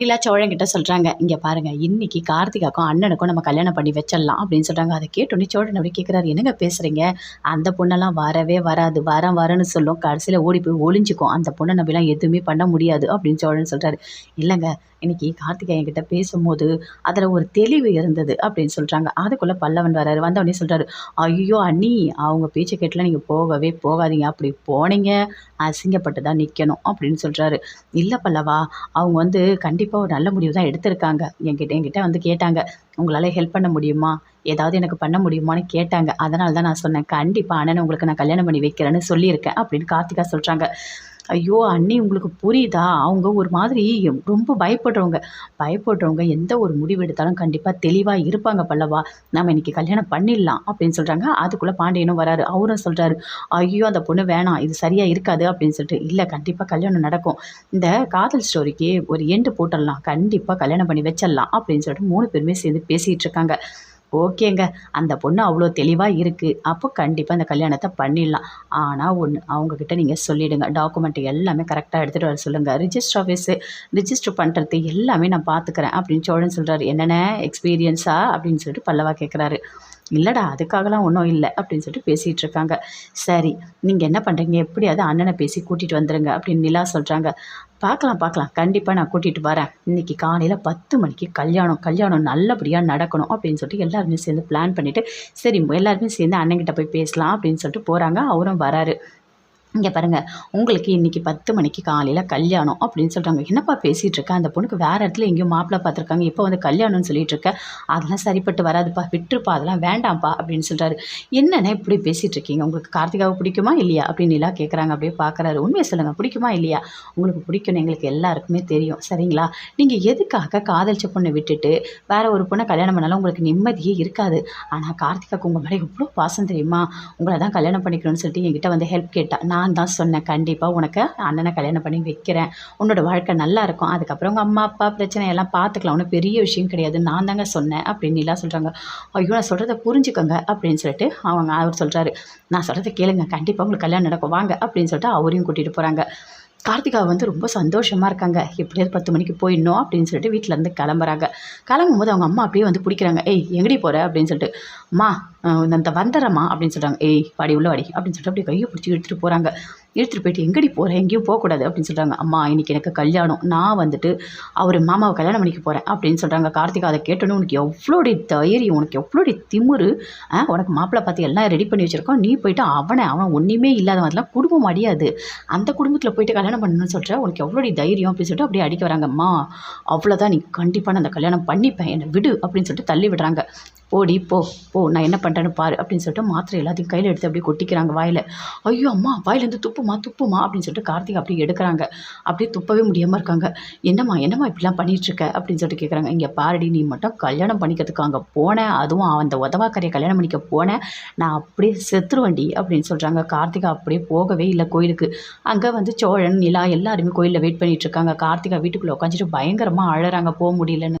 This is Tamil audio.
இல்லா சோழன்கிட்ட சொல்கிறாங்க இங்கே பாருங்கள் இன்னைக்கு கார்த்திகாக்கும் அண்ணனுக்கும் நம்ம கல்யாணம் பண்ணி வச்சிடலாம் அப்படின்னு சொல்கிறாங்க அதை கேட்டோன்னே சோழன் அப்படி கேட்குறாரு என்னங்க பேசுகிறீங்க அந்த பொண்ணெல்லாம் வரவே வராது வரேன் வரேன்னு சொல்லும். கடைசியில் ஓடி போய் ஒளிஞ்சிக்கும். அந்த பொண்ணை நம்பிலாம் எதுவுமே பண்ண முடியாது அப்படின்னு சோழன் சொல்கிறாரு இல்லைங்க இன்னைக்கு கார்த்திகா என்கிட்ட பேசும்போது அதில் ஒரு தெளிவு இருந்தது அப்படின்னு சொல்கிறாங்க அதுக்குள்ளே பல்லவன் வராரு. வந்தவொடனே சொல்கிறாரு ஐயோ அண்ணி அவங்க பேச்சை கேட்டலாம் நீங்கள் போகவே போகாதீங்க. அப்படி போனீங்க அசிங்கப்பட்டு தான் நிற்கணும் அப்படின்னு சொல்கிறாரு இல்லை பல்லவா அவங்க வந்து கண்டிப்பாக ஒரு நல்ல முடிவு தான் எடுத்திருக்காங்க. என்கிட்ட என்கிட்ட வந்து கேட்டாங்க. உங்களால் ஹெல்ப் பண்ண முடியுமா? ஏதாவது எனக்கு பண்ண முடியுமான்னு கேட்டாங்க. அதனால தான் நான் சொன்னேன். கண்டிப்பாக அண்ணனை உங்களுக்கு நான் கல்யாணம் பண்ணி வைக்கிறேன்னு சொல்லியிருக்கேன் அப்படின்னு கார்த்திகா சொல்கிறாங்க ஐயோ அண்ணி உங்களுக்கு புரியுதா? அவங்க ஒரு மாதிரி ரொம்ப பயப்படுறவங்க. பயப்படுறவங்க எந்த ஒரு முடிவு எடுத்தாலும் கண்டிப்பாக தெளிவாக இருப்பாங்க பல்லவா. நம்ம இன்னைக்கு கல்யாணம் பண்ணிடலாம் அப்படின்னு சொல்கிறாங்க அதுக்குள்ளே பாண்டியனும் வராரு. அவரும் சொல்கிறாரு ஐயோ அந்த பொண்ணு வேணாம். இது சரியாக இருக்காது. அப்படின்னு சொல்லிட்டு இல்லை கண்டிப்பாக கல்யாணம் நடக்கும். இந்த காதல் ஸ்டோரிக்கு ஒரு எண்டு போட்டுடலாம். கண்டிப்பாக கல்யாணம் பண்ணி வச்சிடலாம். அப்படின்னு சொல்லிட்டு மூணு பேருமே சேர்ந்து பேசிகிட்டு இருக்காங்க. ஓகேங்க. அந்த பொண்ணு அவ்வளோ தெளிவாக இருக்குது அப்போ கண்டிப்பாக அந்த கல்யாணத்தை பண்ணிடலாம். ஆனால் ஒன்று அவங்கக்கிட்ட நீங்கள் சொல்லிவிடுங்க டாக்குமெண்ட் எல்லாமே கரெக்டாக எடுத்துகிட்டு வர சொல்லுங்கள் ரிஜிஸ்டர் ஆஃபீஸு ரிஜிஸ்டர் பண்ணுறது எல்லாமே நான் பார்த்துக்கிறேன் அப்படின்னு சோழன் சொல்கிறாரு என்னென்ன எக்ஸ்பீரியன்ஸா அப்படின்னு சொல்லிட்டு பல்லவா கேட்குறாரு இல்லைடா அதுக்காகலாம் ஒன்றும் இல்லை. அப்படின்னு சொல்லிட்டு பேசிகிட்டு இருக்காங்க. சரி நீங்கள் என்ன பண்ணுறீங்க எப்படியாவது அண்ணனை பேசி கூட்டிகிட்டு வந்துடுங்க அப்படின்னு நிலா சொல்கிறாங்க பார்க்கலாம் பார்க்கலாம். கண்டிப்பாக நான் கூட்டிகிட்டு வரேன். இன்றைக்கி காலையில் பத்து மணிக்கு கல்யாணம் கல்யாணம் நல்லபடியாக நடக்கணும் அப்படின்னு சொல்லிட்டு எல்லாருமே சேர்ந்து பிளான் பண்ணிவிட்டு சரி எல்லாருமே சேர்ந்து அண்ணங்கிட்ட போய் பேசலாம் அப்படின்னு சொல்லிட்டு போகிறாங்க அவரும் வராரு. இங்கே பாருங்கள் உங்களுக்கு இன்றைக்கி பத்து மணிக்கு காலையில் கல்யாணம் அப்படின்னு சொல்கிறாங்க என்னப்பா பேசிகிட்டு இருக்கேன் அந்த பொண்ணுக்கு வேறு இடத்துல எங்கேயும் மாப்பிள்ளை பார்த்துருக்காங்க. இப்போ வந்து கல்யாணம்னு சொல்லிட்டு அதெல்லாம் சரிப்பட்டு வராதுப்பா. விட்டுருப்பா. அதெல்லாம் வேண்டாம்ப்பா அப்படின்னு சொல்கிறாரு என்னென்ன இப்படி பேசிகிட்டு இருக்கீங்க? உங்களுக்கு கார்த்திகாவை பிடிக்குமா இல்லையா? அப்படின்னு எல்லாம் கேட்குறாங்க அப்படியே பார்க்குறாரு உண்மையை சொல்லுங்கள் பிடிக்குமா இல்லையா? உங்களுக்கு பிடிக்கணும் எங்களுக்கு எல்லாருக்குமே தெரியும். சரிங்களா? நீங்கள் எதுக்காக காதலிச்ச பொண்ணை விட்டுட்டு வேறு ஒரு பொண்ணை கல்யாணம் பண்ணாலும் உங்களுக்கு நிம்மதியே இருக்காது. ஆனால் கார்த்திகாவுக்கு உங்கள் மேலே எவ்வளோ பாசம் தெரியுமா? உங்களை தான் கல்யாணம் பண்ணிக்கணும்னு சொல்லிட்டு என்கிட்ட வந்து ஹெல்ப் கேட்டால் நான் நான் தான் சொன்னேன். கண்டிப்பாக உனக்கு அண்ணனை கல்யாணம் பண்ணி வைக்கிறேன். உன்னோட வாழ்க்கை நல்லா இருக்கும். அதுக்கப்புறம் உங்கள் அம்மா அப்பா பிரச்சனை எல்லாம் பார்த்துக்கலாம். ஒன்றும் பெரிய விஷயம் கிடையாது. நான் தாங்க சொன்னேன் அப்படின்னு எல்லாம் சொல்கிறாங்க ஐயோ நான் சொல்கிறத புரிஞ்சுக்கோங்க அப்படின்னு சொல்லிட்டு அவங்க அவர் சொல்கிறாரு நான் சொல்கிறத கேளுங்க. கண்டிப்பாக உங்களுக்கு கல்யாணம் நடக்கும். வாங்க அப்படின்னு சொல்லிட்டு அவரையும் கூட்டிகிட்டு போகிறாங்க கார்த்திகா வந்து ரொம்ப சந்தோஷமாக இருக்காங்க. எப்படியாவது பத்து மணிக்கு போயிடணும் அப்படின்னு சொல்லிட்டு வீட்டிலேருந்து கிளம்புறாங்க. கிளம்பும் போது அவங்க அம்மா அப்படியே வந்து பிடிக்கிறாங்க. ஏய் எங்கடி போகிற அப்படின்னு சொல்லிட்டு அம்மா அந்த வந்துடுறம்மா அப்படின்னு சொல்கிறாங்க ஏய் வாடி உள்ள வாடி அப்படின்னு சொல்லிட்டு அப்படியே கையை பிடிச்சி எடுத்துகிட்டு போகிறாங்க எடுத்துகிட்டு போயிட்டு எங்கடி போகிறேன் எங்கேயும் போகக்கூடாது அப்படின்னு சொல்கிறாங்க அம்மா இன்றைக்கி எனக்கு கல்யாணம். நான் வந்துட்டு அவர் மாமாவை கல்யாணம் பண்ணிக்க போகிறேன் அப்படின்னு சொல்கிறாங்க கார்த்திகா அதை கேட்டோன்னு உனக்கு எவ்வளோடைய தைரியம்? உனக்கு எவ்வளோடைய திமுரு? உனக்கு மாப்பிள்ளை பார்த்து எல்லாம் ரெடி பண்ணி வச்சுருக்கோம். நீ போயிட்டு அவனை அவன் ஒன்றுமே இல்லாத மாதிரிலாம் குடும்பம் அடியாது. அந்த குடும்பத்தில் போயிட்டு கல்யாணம் பண்ணணும்னு சொல்கிற உனக்கு எவ்வளோடைய தைரியம்? அப்படின்னு சொல்லிட்டு அப்படியே அடிக்க வராங்கம்மா அவ்வளோதான் நீ கண்டிப்பாக நான் அந்த கல்யாணம் பண்ணிப்பேன். என்னை விடு அப்படின்னு சொல்லிட்டு தள்ளி விடுறாங்க. ஓடி போ போ நான் என்ன பண்ணுறேன்னு பாரு அப்படின்னு சொல்லிட்டு மாத்திரை எல்லாத்தையும் கையில் எடுத்து அப்படியே கொட்டிக்கிறாங்க வாயில். ஐயோ அம்மா வாயிலேருந்து துப்புமா துப்புமா அப்படின்னு சொல்லிட்டு கார்த்திக் அப்படியே எடுக்கிறாங்க. அப்படியே துப்பவே முடியாமல் இருக்காங்க. என்னம்மா என்னம்மா இப்படிலாம் பண்ணிகிட்ருக்க அப்படின்னு சொல்லிட்டு கேட்குறாங்க இங்கே பாரடி நீ மட்டும் கல்யாணம் பண்ணிக்கிறதுக்கு அங்கே போனேன் அதுவும் அந்த உதவாக்கரையை கல்யாணம் பண்ணிக்க போனேன் நான் அப்படியே செத்துருவண்டி அப்படின்னு சொல்கிறாங்க கார்த்திகா அப்படியே போகவே இல்லை கோயிலுக்கு. அங்கே வந்து சோழன் நிலா எல்லாருமே கோயிலில் வெயிட் பண்ணிகிட்ருக்காங்க கார்த்திகா வீட்டுக்குள்ளே உட்காந்துட்டு பயங்கரமாக அழகிறாங்க போக முடியலன்னு.